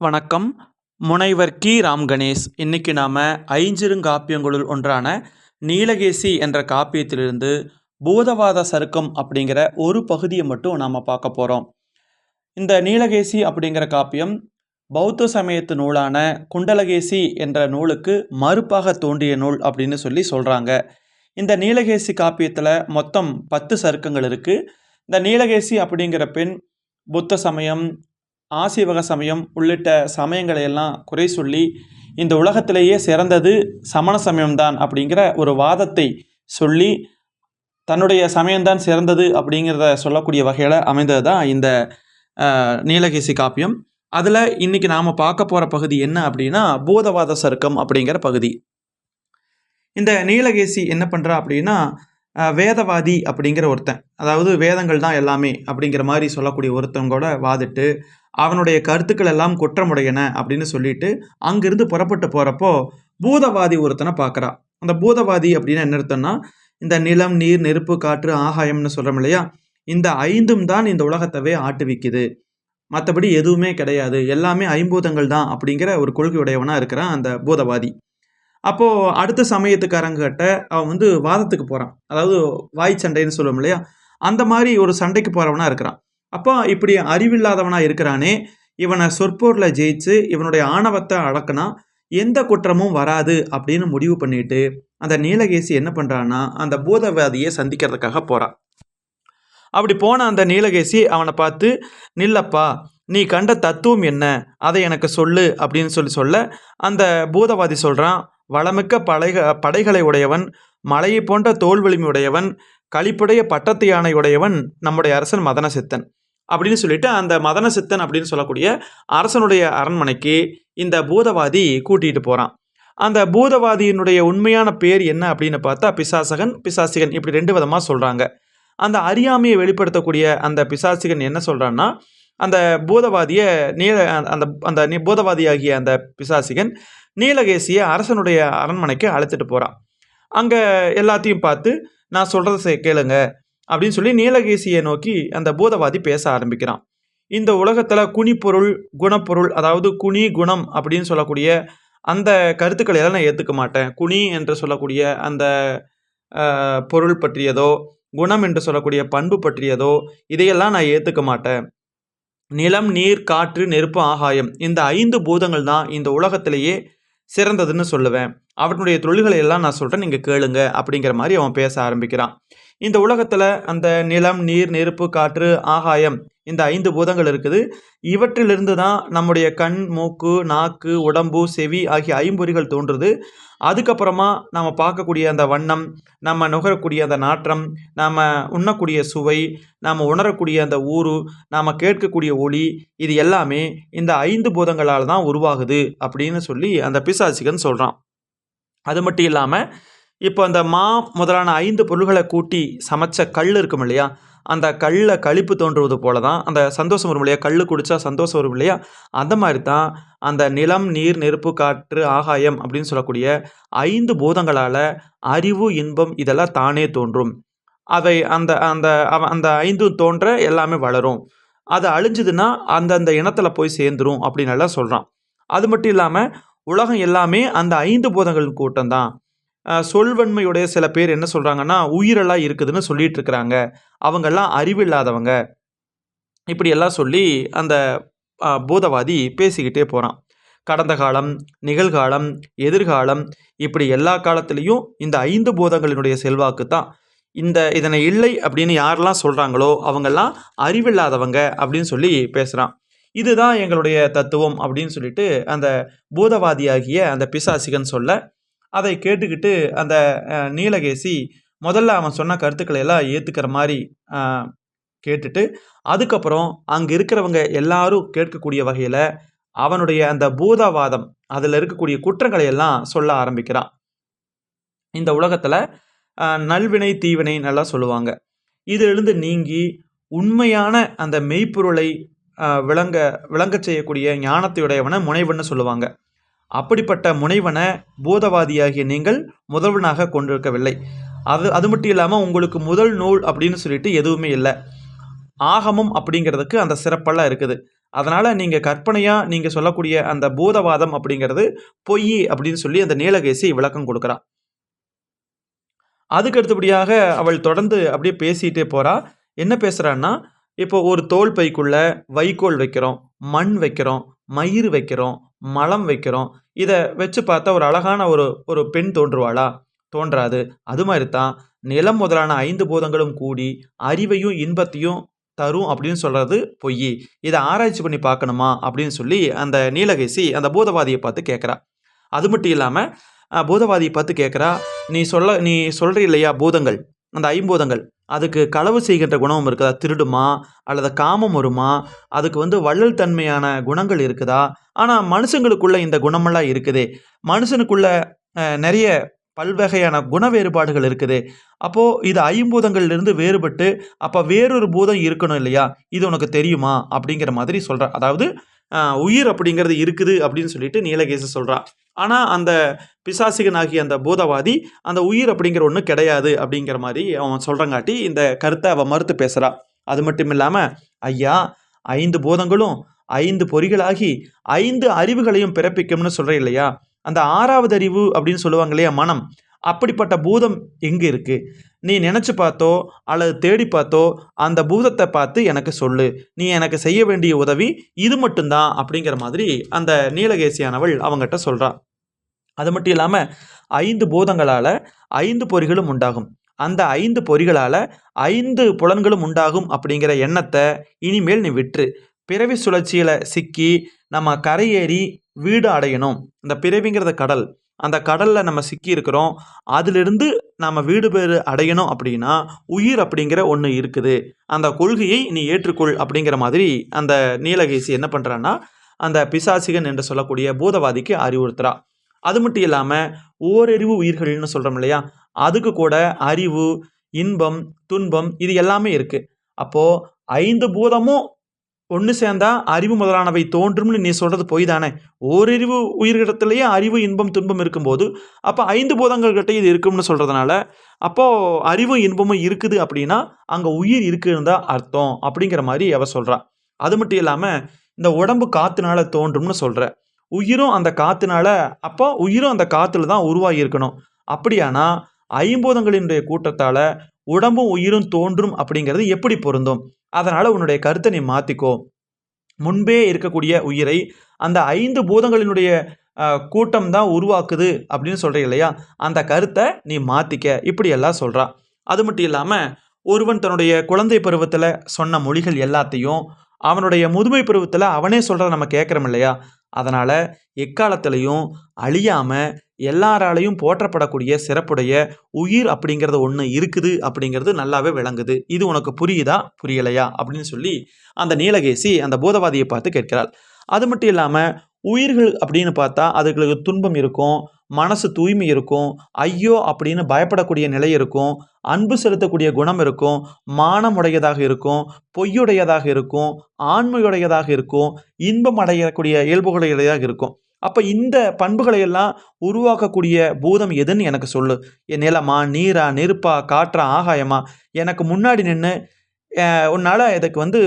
வணக்கம். முனைவர் கி. ராம் கணேஷ் இன்னைக்கு நாம் ஐஞ்சிருங்காப்பியங்களுள் ஒன்றான நீலகேசி என்ற காப்பியத்திலிருந்து பூதவாத சருக்கம் அப்படிங்கிற ஒரு பகுதியை மட்டும் நாம் பார்க்க போகிறோம் இந்த நீலகேசி அப்படிங்கிற காப்பியம் பௌத்த சமயத்து நூலான குண்டலகேசி என்ற நூலுக்கு மறுப்பாக தோன்றிய நூல் அப்படின்னு சொல்லி சொல்கிறாங்க இந்த நீலகேசி காப்பியத்தில் மொத்தம் பத்து சருக்கங்கள் இருக்குது இந்த நீலகேசி அப்படிங்கிற பெண் புத்த சமயம் ஆசீவக சமயம் உள்ளிட்ட சமயங்களை எல்லாம் குறை சொல்லி இந்த உலகத்திலேயே சிறந்தது சமண சமயம்தான் அப்படிங்கிற ஒரு வாதத்தை சொல்லி தன்னுடைய சமயம்தான் சிறந்தது அப்படிங்கிறத சொல்லக்கூடிய வகையில் அமைந்தது தான் இந்த நீலகேசி காப்பியம். அதில் இன்றைக்கி நாம் பார்க்க போகிற பகுதி என்ன அப்படின்னா பூதவாத சருக்கம் அப்படிங்கிற பகுதி. இந்த நீலகேசி என்ன பண்ணுறா அப்படின்னா வேதவாதி அப்படிங்கிற ஒருத்தன். அதாவது வேதங்கள் தான் எல்லாமே அப்படிங்கிற மாதிரி சொல்லக்கூடிய ஒருத்தவங்களோட வாதிட்டு அவனுடைய கருத்துக்கள் எல்லாம் குற்றமுடையன அப்படின்னு சொல்லிட்டு அங்கிருந்து புறப்பட்டு போகிறப்போ பூதவாதி ஒருத்தனை பார்க்குறா அந்த பூதவாதி அப்படின்னு என்ன அர்த்தம்னா இந்த நிலம் நீர் நெருப்பு காற்று ஆகாயம்னு சொல்கிறோம் இல்லையா? இந்த ஐந்தும் தான் இந்த உலகத்தவே ஆட்டுவிக்குது மற்றபடி எதுவுமே கிடையாது. எல்லாமே ஐம்பூதங்கள் தான் அப்படிங்கிற ஒரு கொள்கையுடையவனாக இருக்கிறான் அந்த பூதவாதி. அப்போது அடுத்த சமயத்துக்காரங்கிட்ட அவன் வந்து வாதத்துக்கு போகிறான் அதாவது வாய் சண்டைன்னு சொல்லுவோம் இல்லையா? அந்த மாதிரி ஒரு சண்டைக்கு போகிறவனாக இருக்கிறான். அப்போ இப்படி அறிவில்லாதவனாக இருக்கிறானே இவனை சொற்போரில் ஜெயிச்சு இவனுடைய ஆணவத்தை அடக்குனா எந்த குற்றமும் வராது அப்படின்னு முடிவு பண்ணிட்டு அந்த நீலகேசி என்ன பண்ணுறான்னா அந்த பூதவாதியை சந்திக்கிறதுக்காக போகிறான் அப்படி போன அந்த நீலகேசி அவனை பார்த்து நில்லப்பா நீ கண்ட தத்துவம் என்ன? அதை எனக்கு சொல்லு அப்படின்னு சொல்லி சொல்ல அந்த பூதவாதி சொல்கிறான் வளமிக்க படைக படைகளை உடையவன் மலையை போன்ற தோல் வலிமை உடையவன் களிப்புடைய பட்டத்து யானை உடையவன் நம்முடைய அரசன் மதனசித்தன். அப்படின்னு சொல்லிட்டு அந்த மதனசித்தன் அப்படின்னு சொல்லக்கூடிய அரசனுடைய அரண்மனைக்கு இந்த பூதவாதி கூட்டிகிட்டு போகிறான் அந்த பூதவாதியினுடைய உண்மையான பேர் என்ன அப்படின்னு பார்த்தா பிசாசகன் பிசாசிகன் இப்படி ரெண்டு விதமாக சொல்கிறாங்க அந்த அறியாமையை வெளிப்படுத்தக்கூடிய அந்த பிசாசிகன் என்ன சொல்கிறான்னா அந்த பூதவாதியை நீல அந்த அந்த நீ- பூதவாதியாகிய அந்த பிசாசிகன் நீலகேசியை அரசனுடைய அரண்மனைக்கு அழைச்சிட்டு போகிறான் அங்கே எல்லாத்தையும் பார்த்து நான் சொல்கிறத கேளுங்க அப்படின்னு சொல்லி நீலகேசியை நோக்கி அந்த பூதவாதி பேச ஆரம்பிக்கிறான். இந்த உலகத்தில் குனிப்பொருள் குணப்பொருள் அதாவது குனி குணம் அப்படின்னு சொல்லக்கூடிய அந்த கருத்துக்களை எல்லாம் நான் ஏற்றுக்க மாட்டேன். குனி என்று சொல்லக்கூடிய அந்த பொருள் பற்றியதோ குணம் என்று சொல்லக்கூடிய பண்பு பற்றியதோ இதையெல்லாம் நான் ஏற்றுக்க மாட்டேன். நிலம் நீர் காற்று நெருப்பு ஆகாயம் இந்த ஐந்து பூதங்கள் தான் இந்த உலகத்திலேயே சிறந்ததுன்னு சொல்லுவேன். அவனுடைய தொழில்களை எல்லாம் நான் சொல்கிறேன் நீங்கள் கேளுங்க அப்படிங்கிற மாதிரி அவன் பேச ஆரம்பிக்கிறான். இந்த உலகத்தில் அந்த நிலம் நீர் நெருப்பு காற்று ஆகாயம் இந்த ஐந்து பூதங்கள் இருக்குது. இவற்றிலிருந்து தான் நம்முடைய கண் மூக்கு நாக்கு உடம்பு செவி ஆகிய ஐம்பொறிகள் தோன்றுது. அதுக்கப்புறமா நாம் பார்க்கக்கூடிய அந்த வண்ணம் நம்ம நுகரக்கூடிய அந்த நாற்றம் நாம் உண்ணக்கூடிய சுவை நாம் உணரக்கூடிய அந்த ஊறு நாம் கேட்கக்கூடிய ஒளி இது எல்லாமே இந்த ஐந்து பூதங்களால் தான் உருவாகுது அப்படின்னு சொல்லி அந்த பிசாசிகன் சொல்கிறான் அது மட்டும் இல்லாமல் இப்போ அந்த மா முதலான ஐந்து பொருள்களை கூட்டி சமைச்ச கல் இருக்கும் இல்லையா அந்த கல்லில் களிப்பு தோன்றுவது போல தான் அந்த சந்தோஷம் வரும் இல்லையா? கல் குடித்தா சந்தோஷம் வரும் இல்லையா? அந்த மாதிரி தான் அந்த நிலம் நீர் நெருப்பு காற்று ஆகாயம் அப்படின்னு சொல்லக்கூடிய ஐந்து பூதங்களால் அறிவு இன்பம் இதெல்லாம் தானே தோன்றும். அதை அந்த அந்த அவ- அந்த ஐந்து தோன்ற எல்லாமே வளரும். அது அழிஞ்சுதுன்னா அந்தந்த இனத்தில் போய் சேர்ந்துரும் அப்படின்னு எல்லாம் சொல்கிறான் அது மட்டும் இல்லாமல் உலகம் எல்லாமே அந்த ஐந்து பூதங்கள் கூட்டம் தான். சொல்வன்மையுடைய சில பேர் என்ன சொல்கிறாங்கன்னா உயிரெல்லாம் இருக்குதுன்னு சொல்லிட்டு இருக்கிறாங்க அவங்கெல்லாம் அறிவில்லாதவங்க. இப்படியெல்லாம் சொல்லி அந்த பூதவாதி பேசிக்கிட்டே போகிறான் கடந்த காலம் நிகழ்காலம் எதிர்காலம் இப்படி எல்லா காலத்துலேயும் இந்த ஐந்து பூதங்களினுடைய செல்வாக்கு தான் இந்த இதனை இல்லை அப்படின்னு யாரெல்லாம் சொல்கிறாங்களோ அவங்கெல்லாம் அறிவில்லாதவங்க அப்படின்னு சொல்லி பேசுகிறான் இதுதான் எங்களுடைய தத்துவம் அப்படின்னு சொல்லிட்டு அந்த பூதவாதியாகிய அந்த பிசாசிகன் சொல்ல அதை கேட்டுக்கிட்டு அந்த நீலகேசி முதல்ல அவன் சொன்ன கருத்துக்களை எல்லாம் ஏற்றுக்கிற மாதிரி கேட்டுட்டு அதுக்கப்புறம் அங்கே இருக்கிறவங்க எல்லாரும் கேட்கக்கூடிய வகையில் அவனுடைய அந்த பூதவாதம் அதில் இருக்கக்கூடிய குற்றங்களை எல்லாம் சொல்ல ஆரம்பிக்கிறான். இந்த உலகத்தில் நல்வினை தீவினை நல்லா சொல்லுவாங்க. இதிலிருந்து நீங்கி உண்மையான அந்த மெய்ப்பொருளை விளங்க விளங்க செய்யக்கூடிய ஞானத்தையுடையவனை முனைவன்னு சொல்லுவாங்க. அப்படிப்பட்ட முனைவனை பூதவாதியாகிய நீங்கள் முதல்வனாக கொண்டிருக்கவில்லை. அது அது மட்டும் இல்லாமல் உங்களுக்கு முதல் நூல் அப்படின்னு சொல்லிட்டு எதுவுமே இல்லை. ஆகமம் அப்படிங்கிறதுக்கு அந்த சிறப்பெல்லாம் இருக்குது. அதனால் நீங்கள் கற்பனையாக நீங்கள் சொல்லக்கூடிய அந்த பூதவாதம் அப்படிங்கிறது பொய் அப்படின்னு சொல்லி அந்த நீலகேசி விளக்கம் கொடுக்குறா. அதுக்கு அடுத்தபடியாக அவள் தொடர்ந்து அப்படியே பேசிகிட்டே போகிறா என்ன பேசுகிறான்னா இப்போ ஒரு தோல் பைக்குள்ளே வைக்கோல் வைக்கிறோம் மண் வைக்கிறோம் மயிர் வைக்கிறோம் மலம் வைக்கிறோம். இதை வச்சு பார்த்தா ஒரு அழகான ஒரு ஒரு பெண் தோன்றுவாளா? தோன்றாது. அது மாதிரி தான் நிலம் முதலான ஐந்து பூதங்களும் கூடி அறிவையும் இன்பத்தையும் தரும் அப்படின்னு சொல்கிறது பொய். இதை ஆராய்ச்சி பண்ணி பார்க்கணுமா? அப்படின்னு சொல்லி அந்த நீலகேசி அந்த பூதவாதியை பார்த்து கேட்குறா. அது மட்டும் இல்லாமல் பூதவாதியை பார்த்து கேட்குறா நீ சொல்ல நீ சொல்கிற இல்லையா பூதங்கள்? அந்த ஐம்பூதங்கள்? அதுக்கு களவு செய்கின்ற குணம் இருக்குதா? திருடுமா? அல்லது காமம் வருமா? அதுக்கு வந்து வள்ளல் தன்மையான குணங்கள் இருக்குதா? ஆனால் மனுஷங்களுக்குள்ள இந்த குணமெல்லாம் இருக்குது. மனுஷனுக்குள்ள நிறைய பல்வகையான குண வேறுபாடுகள் இருக்குது. அப்போது இது ஐம்பூதங்கள்லேருந்து வேறுபட்டு அப்போ வேறொரு பூதம் இருக்கணும் இல்லையா? இது உனக்கு தெரியுமா? அப்படிங்கிற மாதிரி சொல்கிறேன் அதாவது உயிர் அப்படிங்கிறது இருக்குது அப்படின்னு சொல்லிட்டு நீலகேசி சொல்கிறா ஆனால் அந்த பிசாசிகனாகிய அந்த பூதவாதி அந்த உயிர் அப்படிங்கிற ஒன்று கிடையாது அப்படிங்கிற மாதிரி அவன் சொல்கிறங்காட்டி இந்த கருத்தை அவன் மறுத்து பேசுகிறா அது மட்டும் இல்லாமல் ஐயா ஐந்து பூதங்களும் ஐந்து பொறிகளாகி ஐந்து அறிவுகளையும் பிறப்பிக்கும்னு சொல்கிறேன் இல்லையா? அந்த ஆறாவது அறிவு அப்படின்னு சொல்லுவாங்க இல்லையா மனம்? அப்படிப்பட்ட பூதம் எங்கே இருக்குது நீ நினச்சி பார்த்தோ அல்லது தேடி பார்த்தோ அந்த பூதத்தை பார்த்து எனக்கு சொல்லு. நீ எனக்கு செய்ய வேண்டிய உதவி இது மட்டும்தான் அப்படிங்கிற மாதிரி அந்த நீலகேசியானவள் அவங்ககிட்ட சொல்கிறான் அது மட்டும் இல்லாமல் ஐந்து பூதங்களால் ஐந்து பொறிகளும் உண்டாகும். அந்த ஐந்து பொறிகளால் ஐந்து புலன்களும் உண்டாகும் அப்படிங்கிற எண்ணத்தை இனிமேல் நீ விட்டுரு. பிறவி சுழற்சியில் சிக்கி நம்ம கரையேறி வீடு அடையணும். இந்த பிறவிங்கிறத கடல். அந்த கடலில் நம்ம சிக்கி இருக்கிறோம் அதிலிருந்து நம்ம வீடு பேறு அடையணும் அப்படின்னா உயிர் அப்படிங்கிற ஒன்று இருக்குது. அந்த கொள்கையை நீ ஏற்றுக்கொள் அப்படிங்கிற மாதிரி அந்த நீலகேசி என்ன பண்ணுறான்னா அந்த பிசாசிகன் என்று சொல்லக்கூடிய பூதவாதிக்கு அறிவுறுத்துறா. அது மட்டும் இல்லாமல் ஓரறிவு உயிர்கள்னு சொல்கிறோம் இல்லையா? அதுக்கு கூட அறிவு இன்பம் துன்பம் இது எல்லாமே இருக்குது அப்போது ஐந்து பூதமும் ஒன்று சேர்ந்தா அறிவு முதலானவை தோன்றும்னு நீ சொல்கிறது பொய் தானே ஓரறிவு உயிரிடத்துலேயே அறிவு இன்பம் துன்பம் இருக்கும்போது அப்போ ஐந்து பூதங்கள்கிட்ட இது இருக்கும்னு சொல்கிறதுனால அப்போது அறிவும் இன்பமும் இருக்குது அப்படின்னா அங்கே உயிர் இருக்குன்னு தான் அர்த்தம் அப்படிங்கிற மாதிரி அவ சொல்கிறா அது மட்டும் இல்லாமல் இந்த உடம்பு காற்றுனால தோன்றும்னு சொல்கிற உயிரும் அந்த காற்றுனால அப்போ உயிரும் அந்த காற்றுல தான் உருவாகி இருக்கணும். அப்படியானா ஐம்பூதங்களினுடைய கூட்டத்தால் உடம்பும் உயிரும் தோன்றும் அப்படிங்கிறது எப்படி பொருந்தும்? அதனால் உன்னுடைய கருத்தை நீ மாற்றிக்கோ முன்பே இருக்கக்கூடிய உயிரை அந்த ஐந்து பூதங்களினுடைய கூட்டம் தான் உருவாக்குது அப்படின்னு சொல்கிறீங்க இல்லையா? அந்த கருத்தை நீ மாற்றிக்க இப்படியெல்லாம் சொல்கிறான் அது மட்டும் இல்லாமல் ஒருவன் தன்னுடைய குழந்தை பருவத்தில் சொன்ன மொழிகள் எல்லாத்தையும் அவனுடைய முதுமை பருவத்தில் அவனே சொல்கிறத நம்ம கேட்குறோம் இல்லையா? அதனால் எக்காலத்திலையும் அழியாமல் எல்லாராலையும் போற்றப்படக்கூடிய சிறப்புடைய உயிர் அப்படிங்கிறது ஒன்று இருக்குது அப்படிங்கிறது நல்லாவே விளங்குது. இது உனக்கு புரியுதா? புரியலையா? அப்படின்னு சொல்லி அந்த நீலகேசி அந்த பூதவாதியை பார்த்து கேட்கிறாள். அது மட்டும் இல்லாமல் உயிர்கள் அப்படின்னு பார்த்தா அதுகளுக்கு துன்பம் இருக்கும் மனசு தூய்மை இருக்கும் ஐயோ அப்படின்னு பயப்படக்கூடிய நிலை இருக்கும் அன்பு செலுத்தக்கூடிய குணம் இருக்கும் மானமுடையதாக இருக்கும் பொய்யுடையதாக இருக்கும் ஆண்மையுடையதாக இருக்கும் இன்பம் அடையக்கூடிய இயல்புகளுடையதாக இருக்கும். அப்போ இந்த பண்புகளை எல்லாம் உருவாக்கக்கூடிய பூதம் எதுன்னு எனக்கு சொல்லு. என் நிலமா நீரா நெருப்பா காற்றா ஆகாயமா? எனக்கு முன்னாடி நின்று உன்னால் இதுக்கு வந்து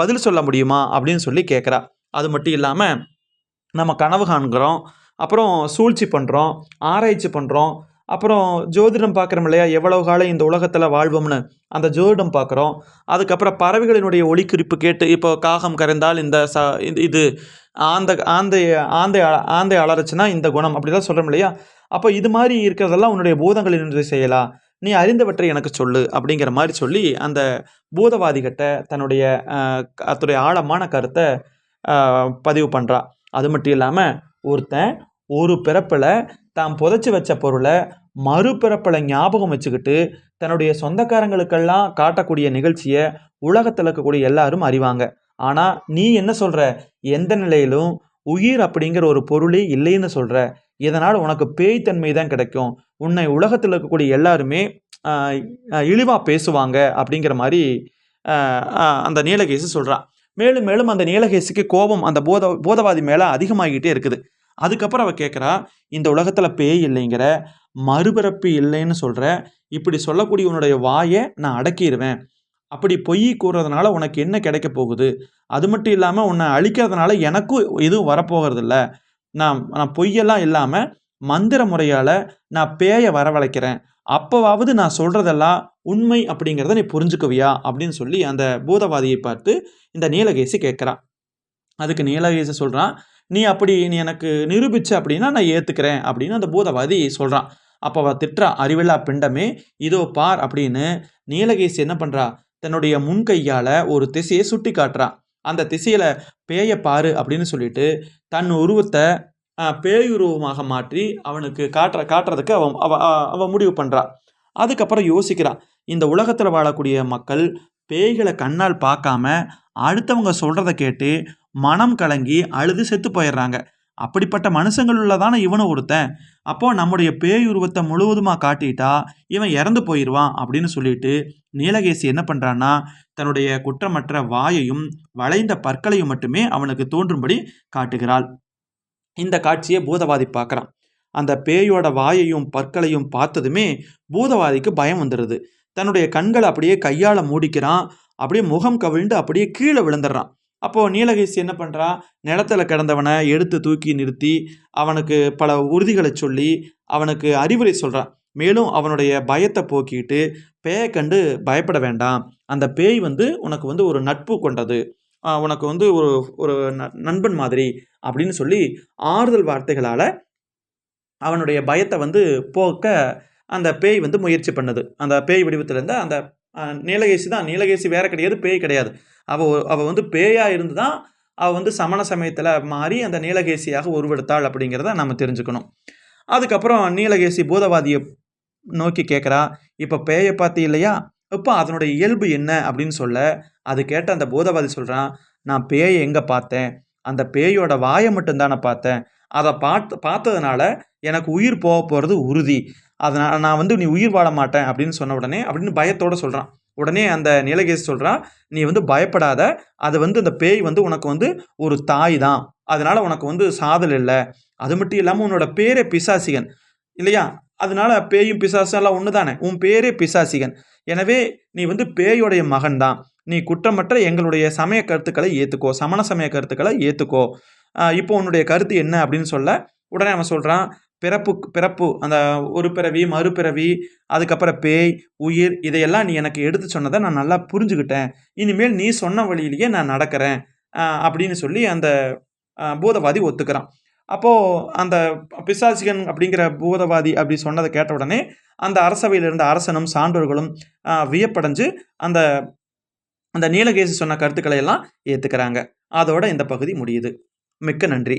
பதில் சொல்ல முடியுமா? அப்படின்னு சொல்லி கேட்குறா அது மட்டும் இல்லாமல் நம்ம கனவு காண்கிறோம் அப்புறம் சூழ்ச்சி பண்ணுறோம் ஆராய்ச்சி பண்ணுறோம் அப்புறம் ஜோதிடம் பார்க்குறோம் இல்லையா? எவ்வளவு காலம் இந்த உலகத்தில் வாழ்வோம்னு அந்த ஜோதிடம் பார்க்குறோம். அதுக்கப்புறம் பறவைகளினுடைய ஒளிக்குறிப்பு கேட்டு இப்போ காகம் கரைந்தால் இந்த ச இது- இது ஆந்த ஆந்தை ஆந்தை ஆந்தை அலறச்சுன்னா இந்த குணம் அப்படிலாம் சொல்கிறோம் இல்லையா? அப்போ இது மாதிரி இருக்கிறதெல்லாம் உன்னுடைய பூதங்களினுடைய செய்யலாம். நீ அறிந்தவற்றை எனக்கு சொல்லு அப்படிங்கிற மாதிரி சொல்லி அந்த பூதவாதிகிட்ட தன்னுடைய அத்துடைய ஆழமான கருத்தை பதிவு பண்ணுறா அது மட்டும் இல்லாமல் ஒருத்தன் ஒரு பிறப்பில் தான் புதைச்சி வச்ச பொருளை மறுபிறப்பில் ஞாபகம் வச்சுக்கிட்டு தன்னுடைய சொந்தக்காரங்களுக்கெல்லாம் காட்டக்கூடிய நிகழ்ச்சியை உலகத்தில் இருக்கக்கூடிய எல்லாரும் அறிவாங்க. ஆனால் நீ என்ன சொல்கிற எந்த நிலையிலும் உயிர் அப்படிங்கிற ஒரு பொருளே இல்லைன்னு சொல்கிற இதனால் உனக்கு பேய்த்தன்மை தான் கிடைக்கும். உன்னை உலகத்தில் இருக்கக்கூடிய எல்லாருமே இழிவாக பேசுவாங்க அப்படிங்கிற மாதிரி அந்த நீலகேசி சொல்கிறான் மேலும் மேலும் அந்த நீலகேசிக்கு கோபம் அந்த போத போதவாதி மேலே அதிகமாகிட்டே இருக்குது. அதுக்கப்புறம் அவள் கேட்குறா இந்த உலகத்தில் பேய் இல்லைங்கிற மறுபிறப்பு இல்லைன்னு சொல்கிற இப்படி சொல்லக்கூடிய உன்னுடைய வாயை நான் அடக்கிடுவேன் அப்படி பொய் கூறுறதுனால உனக்கு என்ன கிடைக்க போகுது? அது மட்டும் இல்லாமல் உன்னை அழிக்கிறதுனால எனக்கும் எதுவும் வரப்போகிறதில்ல நான் நான் பொய்யெல்லாம் இல்லாமல் மந்திர முறையால் நான் பேயை வரவழைக்கிறேன். அப்போவாவது நான் சொல்கிறதெல்லாம் உண்மை அப்படிங்கிறத நீ புரிஞ்சுக்குவியா? அப்படின்னு சொல்லி அந்த பூதவாதியை பார்த்து இந்த நீலகேசி கேட்குறான் அதுக்கு நீலகேசி சொல்கிறான் நீ அப்படி நீ எனக்கு நிரூபிச்ச அப்படின்னா நான் ஏற்றுக்கிறேன் அப்படின்னு அந்த பூதவாதி சொல்கிறான் அப்போ அவள் திட்டுறா அறிவில்லா பிண்டமே இதோ பார் அப்படின்னு நீலகேசி என்ன பண்ணுறா தன்னுடைய முன் கையால் ஒரு திசையை சுட்டி காட்டுறான் அந்த திசையில் பேயை பாரு அப்படின்னு சொல்லிட்டு தன் உருவத்தை பேயுருவமாக மாற்றி அவனுக்கு காட்டுற காட்டுறதுக்கு அவன் அவ அ- முடிவு பண்ணுறான் அதுக்கப்புறம் யோசிக்கிறான் இந்த உலகத்தில் வாழக்கூடிய மக்கள் பேய்களை கண்ணால் பார்க்காம அடுத்தவங்க சொல்கிறத கேட்டு மனம் கலங்கி அழுது செத்து போயிடுறாங்க. அப்படிப்பட்ட மனுஷங்களுள்ள தானே இவனும் ஒருத்தன். அப்போ நம்முடைய பேய் உருவத்தை முழுவதுமாக காட்டிட்டா இவன் இறந்து போயிடுவான் அப்படின்னு சொல்லிட்டு நீலகேசி என்ன பண்ணுறான்னா தன்னுடைய குற்றமற்ற வாயையும் வளைந்த பற்களையும் மட்டுமே அவனுக்கு தோன்றும்படி காட்டுகிறாள். இந்த காட்சியை பூதவாதி பார்க்குறான். அந்த பேயோட வாயையும் பற்களையும் பார்த்ததுமே பூதவாதிக்கு பயம் வந்துடுது. தன்னுடைய கண்களை அப்படியே கையால் மூடிக்கிறான். அப்படியே முகம் கவிழ்ந்து அப்படியே கீழே விழுந்துடுறான். அப்போது நீலகேசி என்ன பண்ணுறான் நிலத்துல கிடந்தவனை எடுத்து தூக்கி நிறுத்தி அவனுக்கு பல உறுதிகளை சொல்லி அவனுக்கு அறிவுரை சொல்கிறான் மேலும் அவனுடைய பயத்தை போக்கிட்டு பேயை கண்டு பயப்பட வேண்டாம். அந்த பேய் வந்து உனக்கு வந்து ஒரு நட்பு கொண்டது. உனக்கு வந்து ஒரு ஒரு நண்பன் மாதிரி அப்படின்னு சொல்லி ஆறுதல் வார்த்தைகளால் அவனுடைய பயத்தை வந்து போக்க அந்த பேய் வந்து முயற்சி பண்ணுது. அந்த பேய் வடிவத்திலேருந்து அந்த நீலகேசி தான். நீலகேசி வேற கிடையாது பேய் கிடையாது. அவள் அவள் வந்து பேயாக இருந்து தான் அவள் வந்து சமண சமயத்தில் மாறி அந்த நீலகேசியாக உருவெடுத்தாள் அப்படிங்கிறத நம்ம தெரிஞ்சுக்கணும். அதுக்கப்புறம் நீலகேசி பூதவாதியை நோக்கி கேட்குறா இப்போ பேயை பார்த்து இல்லையா? இப்போ அதனுடைய இயல்பு என்ன? அப்படின்னு சொல்ல அது கேட்ட அந்த பூதவாதி சொல்கிறான் நான் பேயை எங்கே பார்த்தேன்? அந்த பேயோட வாயை மட்டும்தான் நான் பார்த்தேன். அதை பார்த்து பார்த்ததுனால எனக்கு உயிர் போக போகிறது உறுதி. அதனால் நான் வந்து நீ உயிர் வாழ மாட்டேன் அப்படின்னு சொன்ன உடனே அப்படின்னு பயத்தோடு சொல்கிறான் உடனே அந்த நீலகேசி சொல்கிறான் நீ வந்து பயப்படாத. அது வந்து அந்த பேய் வந்து உனக்கு வந்து ஒரு தாய் தான். அதனால் உனக்கு வந்து சாதல் இல்லை. அது மட்டும் இல்லாமல் உன்னோட பேரே பிசாசிகன். இல்லையா? அதனால பேயும் பிசாசும் எல்லாம் ஒன்று தானே உன் பேரே பிசாசிகன். எனவே நீ வந்து பேயோடைய மகன் தான். நீ குற்றமற்ற எங்களுடைய சமய கருத்துக்களை ஏற்றுக்கோ சமண சமய கருத்துக்களை ஏற்றுக்கோ இப்போ உன்னுடைய கருத்து என்ன? அப்படின்னு சொல்ல உடனே அவன் சொல்கிறான் பிறப்பு பிறப்பு அந்த ஒரு பிறவி மறுபிறவி அதுக்கப்புறம் பேய் உயிர் இதையெல்லாம் நீ எனக்கு எடுத்து சொன்னதை நான் நல்லா புரிஞ்சுக்கிட்டேன். இனிமேல் நீ சொன்ன வழியிலேயே நான் நடக்கிறேன் அப்படின்னு சொல்லி அந்த பூதவாதி ஒத்துக்கிறான். அப்போது அந்த பிசாசிகன் அப்படிங்கிற பூதவாதி அப்படி சொன்னதை கேட்ட உடனே அந்த அரசவையில் இருந்த அரசனும் சான்றோர்களும் வியப்படைஞ்சு அந்த அந்த நீலகேசி சொன்ன கருத்துக்களை எல்லாம் ஏற்றுக்கிறாங்க அதோட இந்த பகுதி முடியுது. மிக்க நன்றி.